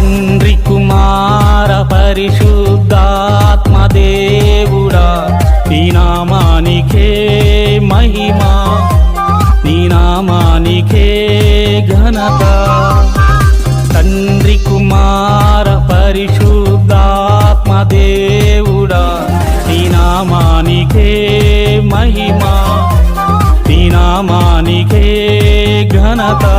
తండ్రి కుమార పరిశుద్ధాత్మదేవుడా నీ నామానికే మహిమా నీ నామానికే ఘనత. తండ్రి కుమార పరిశుద్ధాత్మదేవుడా నీ నామానికే మహిమా నీ నామానికే ఘనత.